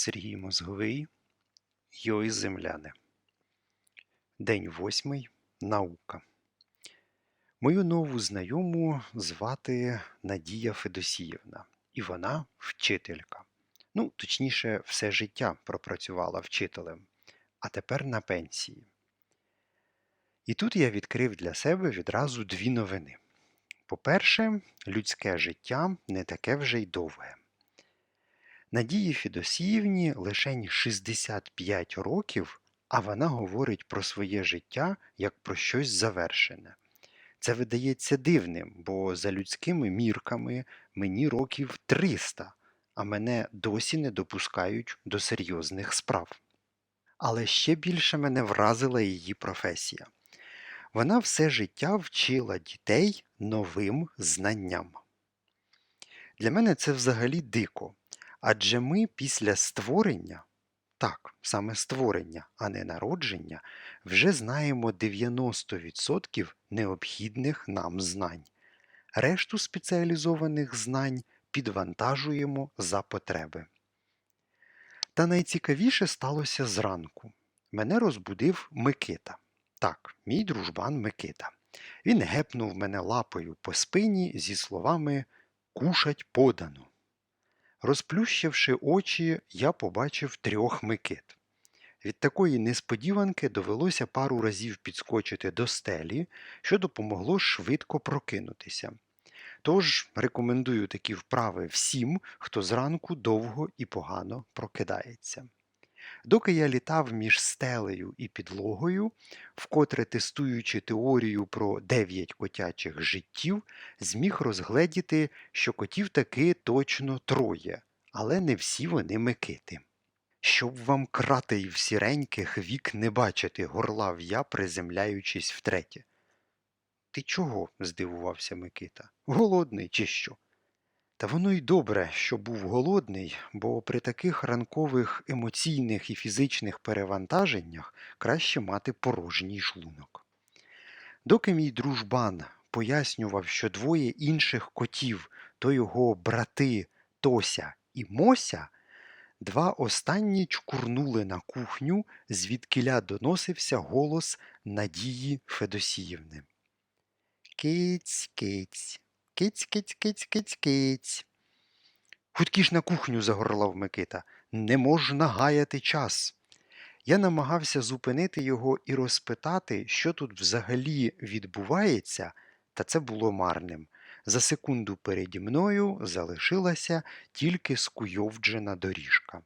Сергій Мозговий, Йой земляне. День восьмий. Наука. Мою нову знайому звати Надія Федосіївна, і вона вчителька. Ну, точніше, все життя пропрацювала вчителем, а тепер на пенсії. І тут я відкрив для себе відразу дві новини. По-перше, людське життя не таке вже й довге. Надії Федосіївні лишень 65 років, а вона говорить про своє життя як про щось завершене. Це видається дивним, бо за людськими мірками мені років 300, а мене досі не допускають до серйозних справ. Але ще більше мене вразила її професія. Вона все життя вчила дітей новим знанням. Для мене це взагалі дико. Адже ми після створення, так, саме створення, а не народження, вже знаємо 90% необхідних нам знань. Решту спеціалізованих знань підвантажуємо за потреби. Та найцікавіше сталося зранку. Мене розбудив Микита. Так, мій дружбан Микита. Він гепнув мене лапою по спині зі словами Кушать подано. Розплющивши очі, я побачив трьох Микит. Від такої несподіванки довелося пару разів підскочити до стелі, що допомогло швидко прокинутися. Тож рекомендую такі вправи всім, хто зранку довго і погано прокидається. Доки я літав між стелею і підлогою, вкотре тестуючи теорію про дев'ять котячих життів, зміг розгледіти, що котів таки точно троє, але не всі вони микити. Щоб вам кратей в сіреньких вік не бачити, горлав я, приземляючись втретє. Ти чого? здивувався Микита. Голодний, чи що? Та воно й добре, що був голодний, бо при таких ранкових емоційних і фізичних перевантаженнях краще мати порожній шлунок. Доки мій дружбан пояснював, що двоє інших котів то його брати Тося і Мося, два останні чкурнули на кухню, звідкиля доносився голос Надії Федосіївни. Киць, киць, киць, киць, киць, киць, киць. Хуткі на кухню загорлав Микита. Не можна гаяти час. Я намагався зупинити його і розпитати, що тут взагалі відбувається, та це було марним. За секунду переді мною залишилася тільки скуйовджена доріжка.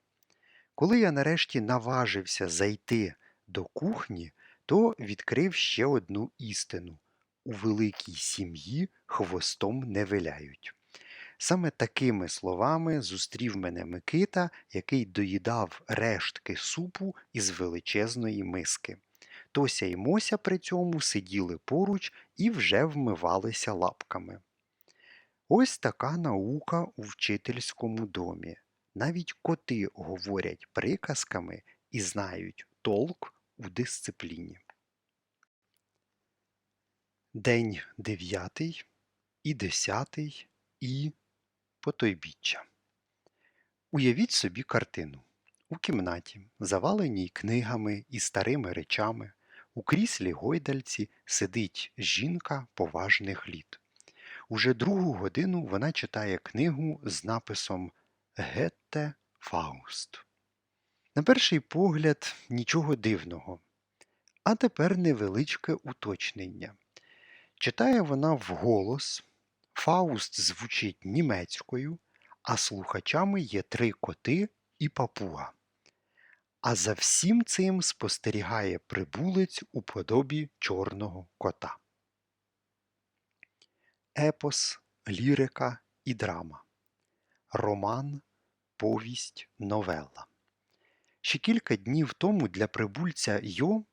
Коли я нарешті наважився зайти до кухні, то відкрив ще одну істину у великій сім'ї хвостом не виляють. Саме такими словами зустрів мене Микита, який доїдав рештки супу із величезної миски. Тося й Мося при цьому сиділи поруч і вже вмивалися лапками. Ось така наука у вчительському домі. Навіть коти говорять приказками і знають толк у дисципліні. День дев'ятий і десятий і потойбіччя. Уявіть собі картину. У кімнаті, заваленій книгами і старими речами, у кріслі гойдальці сидить жінка поважних літ. Уже другу годину вона читає книгу з написом Гетте Фауст. На перший погляд, нічого дивного. А тепер невеличке уточнення. Читає вона вголос, Фауст звучить німецькою, а слухачами є три коти і папуга. А за всім цим спостерігає прибулець у подобі чорного кота. Епос, лірика і драма. Роман, повість, новела. Ще кілька днів тому для прибульця Йо,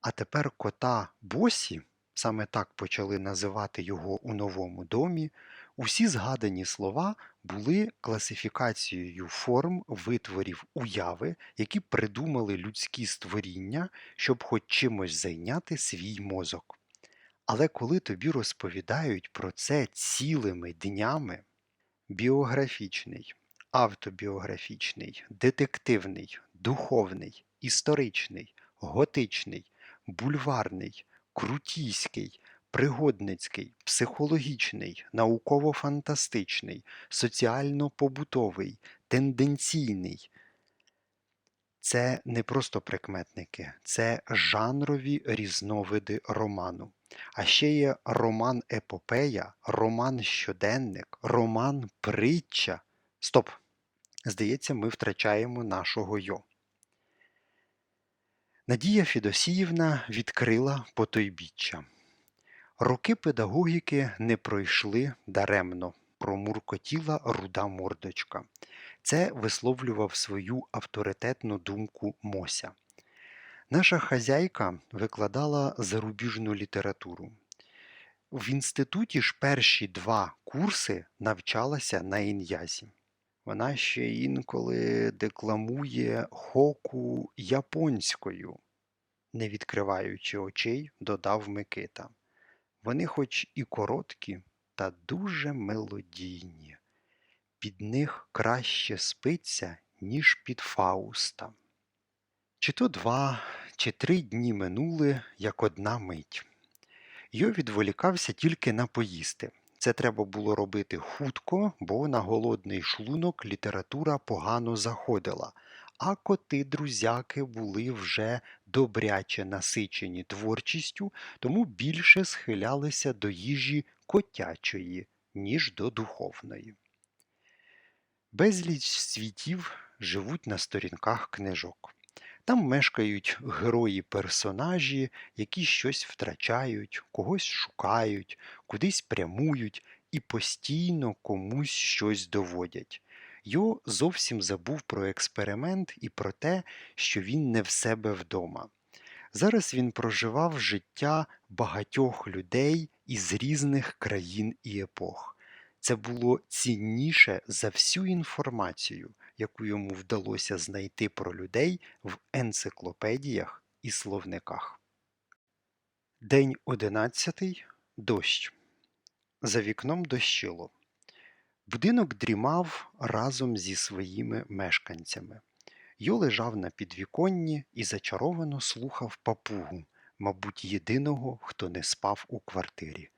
а тепер кота Босі саме так почали називати його у новому домі, усі згадані слова були класифікацією форм витворів уяви, які придумали людські створіння, щоб хоч чимось зайняти свій мозок. Але коли тобі розповідають про це цілими днями, біографічний, автобіографічний, детективний, духовний, історичний, готичний, бульварний, крутійський, пригодницький, психологічний, науково-фантастичний, соціально-побутовий, тенденційний. Це не просто прикметники, це жанрові різновиди роману. А ще є роман епопея, роман щоденник, роман притча. Стоп! Здається, ми втрачаємо нашого йо. Надія Фідосіївна відкрила потойбіччя. Роки педагогіки не пройшли даремно, промуркотіла руда мордочка. Це висловлював свою авторитетну думку Мося. Наша хазяйка викладала зарубіжну літературу. В інституті ж перші два курси навчалася на ін'язі. Вона ще інколи декламує хоку японською, не відкриваючи очей, додав Микита. Вони хоч і короткі, та дуже мелодійні. Під них краще спиться, ніж під Фауста. Чи то два, чи три дні минули, як одна мить. Йо відволікався тільки на поїсти. Це треба було робити хутко, бо на голодний шлунок література погано заходила, а коти друзяки були вже добряче насичені творчістю, тому більше схилялися до їжі котячої, ніж до духовної. Безліч світів живуть на сторінках книжок. Там мешкають герої персонажі, які щось втрачають, когось шукають, кудись прямують і постійно комусь щось доводять. Йо зовсім забув про експеримент і про те, що він не в себе вдома. Зараз він проживав життя багатьох людей із різних країн і епох. Це було цінніше за всю інформацію, яку йому вдалося знайти про людей в енциклопедіях і словниках. День одинадцятий. Дощ. За вікном дощило. Будинок дрімав разом зі своїми мешканцями. Йо лежав на підвіконні і зачаровано слухав папугу, мабуть, єдиного, хто не спав у квартирі.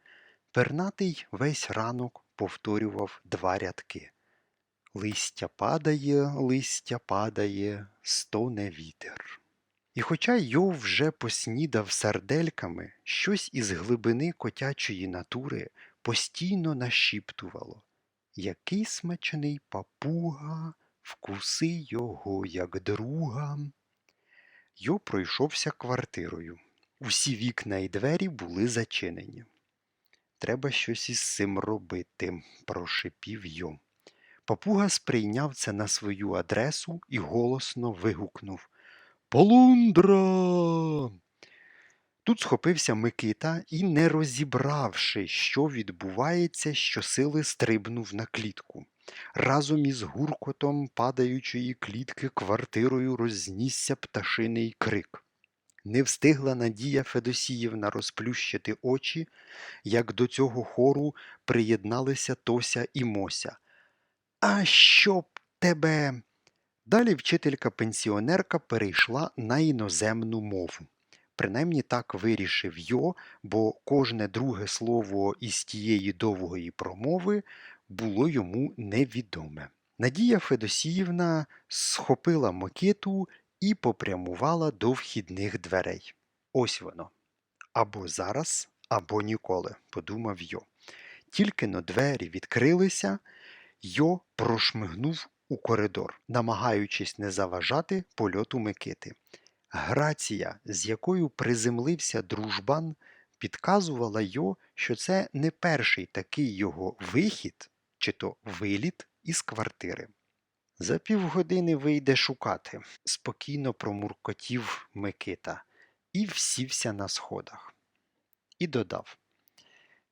Пернатий весь ранок повторював два рядки. Листя падає, листя падає, стоне вітер. І хоча Йов вже поснідав сардельками, щось із глибини котячої натури постійно нашіптувало Який смачний папуга, вкуси його, як друга. Йо пройшовся квартирою. Усі вікна і двері були зачинені. Треба щось із цим робити, прошипів Йо. Папуга сприйняв це на свою адресу і голосно вигукнув Полундра. Тут схопився Микита і, не розібравши, що відбувається, щосили стрибнув на клітку. Разом із гуркотом падаючої клітки квартирою рознісся пташиний крик. Не встигла Надія Федосіївна розплющити очі, як до цього хору приєдналися Тося і Мося. А щоб тебе. Далі вчителька пенсіонерка перейшла на іноземну мову. Принаймні так вирішив Йо, бо кожне друге слово із тієї довгої промови було йому невідоме. Надія Федосіївна схопила Микиту і попрямувала до вхідних дверей. Ось воно. Або зараз, або ніколи, подумав Йо. Тільки но двері відкрилися, Йо прошмигнув у коридор, намагаючись не заважати польоту Микити. Грація, з якою приземлився дружбан, підказувала Йо, що це не перший такий його вихід, чи то виліт із квартири. За півгодини вийде шукати, спокійно промуркотів Микита і всівся на сходах. І додав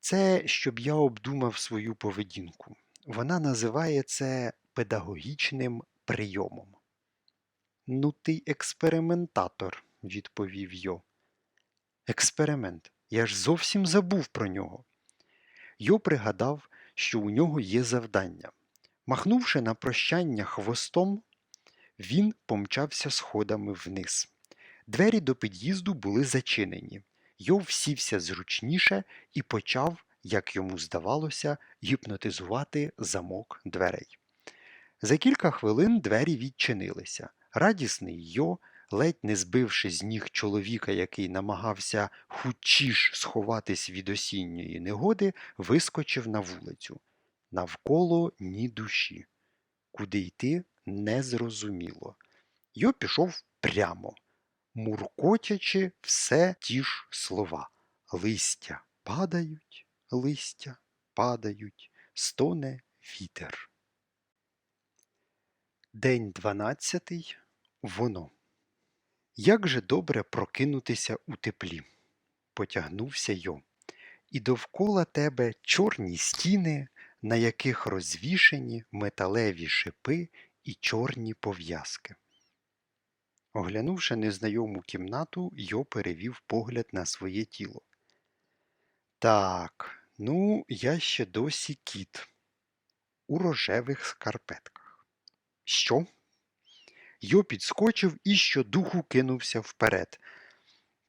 це, щоб я обдумав свою поведінку. Вона називає це педагогічним прийомом. Ну, ти експериментатор, відповів Йо. Експеримент. Я ж зовсім забув про нього. Йо пригадав, що у нього є завдання. Махнувши на прощання хвостом, він помчався сходами вниз. Двері до під'їзду були зачинені. Йов сівся зручніше і почав, як йому здавалося, гіпнотизувати замок дверей. За кілька хвилин двері відчинилися. Радісний Йо, ледь не збивши з ніг чоловіка, який намагався хутчіш сховатись від осінньої негоди, вискочив на вулицю. Навколо ні душі. Куди йти незрозуміло. Йо пішов прямо, муркотячи все ті ж слова. Листя падають, листя падають, стоне вітер. День дванадцятий. Воно. Як же добре прокинутися у теплі. Потягнувся Йо. І довкола тебе чорні стіни, на яких розвішені металеві шипи і чорні пов'язки. Оглянувши незнайому кімнату, Йо перевів погляд на своє тіло. Так, ну, я ще досі кіт у рожевих скарпетках. Що? Йо підскочив і щодуху кинувся вперед.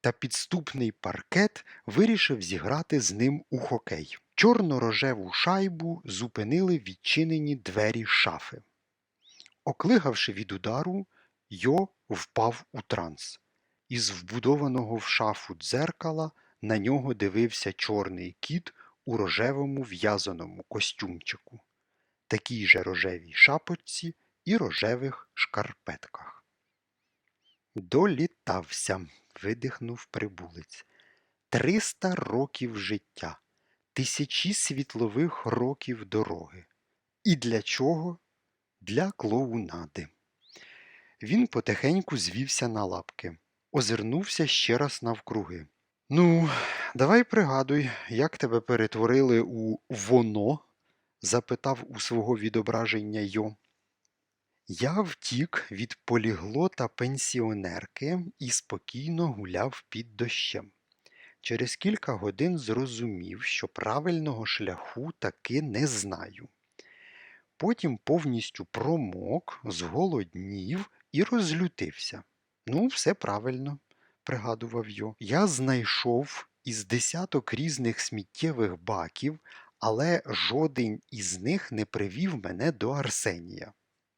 Та підступний паркет вирішив зіграти з ним у хокей. Чорно-рожеву шайбу зупинили відчинені двері шафи. Оклигавши від удару, Йо впав у транс. Із вбудованого в шафу дзеркала на нього дивився чорний кіт у рожевому в'язаному костюмчику, такій же рожевій шапочці і рожевих шкарпетках. Долітався, видихнув прибулець. Триста років життя, тисячі світлових років дороги. І для чого? Для клоунади. Він потихеньку звівся на лапки, озирнувся ще раз навкруги. Ну, давай пригадуй, як тебе перетворили у воно? запитав у свого відображення Йо. Я втік від поліглота пенсіонерки і спокійно гуляв під дощем. Через кілька годин зрозумів, що правильного шляху таки не знаю. Потім повністю промок, зголоднів і розлютився. Ну, все правильно, пригадував Йо. Я знайшов із десяток різних сміттєвих баків, але жоден із них не привів мене до Арсенія.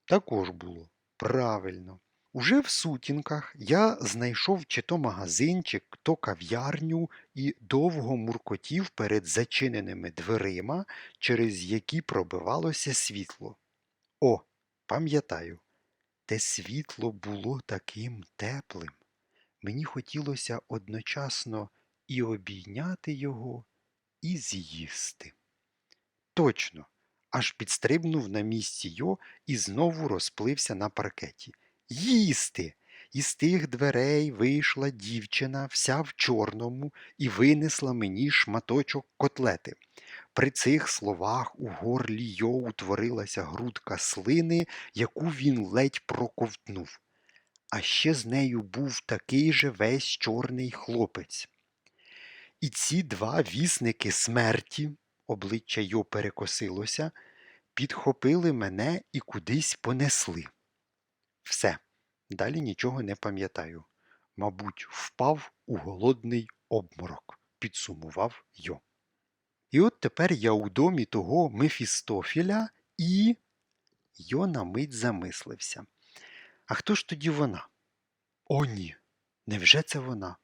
Також було правильно. Уже в сутінках я знайшов чи то магазинчик, то кав'ярню і довго муркотів перед зачиненими дверима, через які пробивалося світло. О, пам'ятаю, те світло було таким теплим. Мені хотілося одночасно і обійняти його, і з'їсти. Точно, аж підстрибнув на місці Йо і знову розплився на паркеті. Їсти! Із тих дверей вийшла дівчина, вся в чорному, і винесла мені шматочок котлети. При цих словах у горлі Йо утворилася грудка слини, яку він ледь проковтнув. А ще з нею був такий же весь чорний хлопець. І ці два вісники смерті, обличчя Йо перекосилося, підхопили мене і кудись понесли. Все, далі нічого не пам'ятаю. Мабуть, впав у голодний обморок, підсумував Йо. І от тепер я у домі того Мефістофіля і. Йо на мить замислився. А хто ж тоді вона? О, ні. Невже це вона?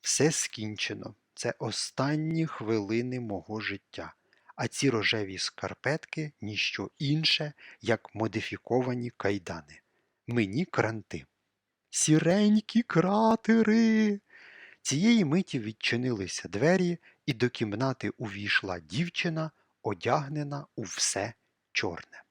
Все скінчено. Це останні хвилини мого життя, а ці рожеві скарпетки ніщо інше, як модифіковані кайдани. Мені кранти. Сіренькі кратери. Цієї миті відчинилися двері, і до кімнати увійшла дівчина, одягнена у все чорне.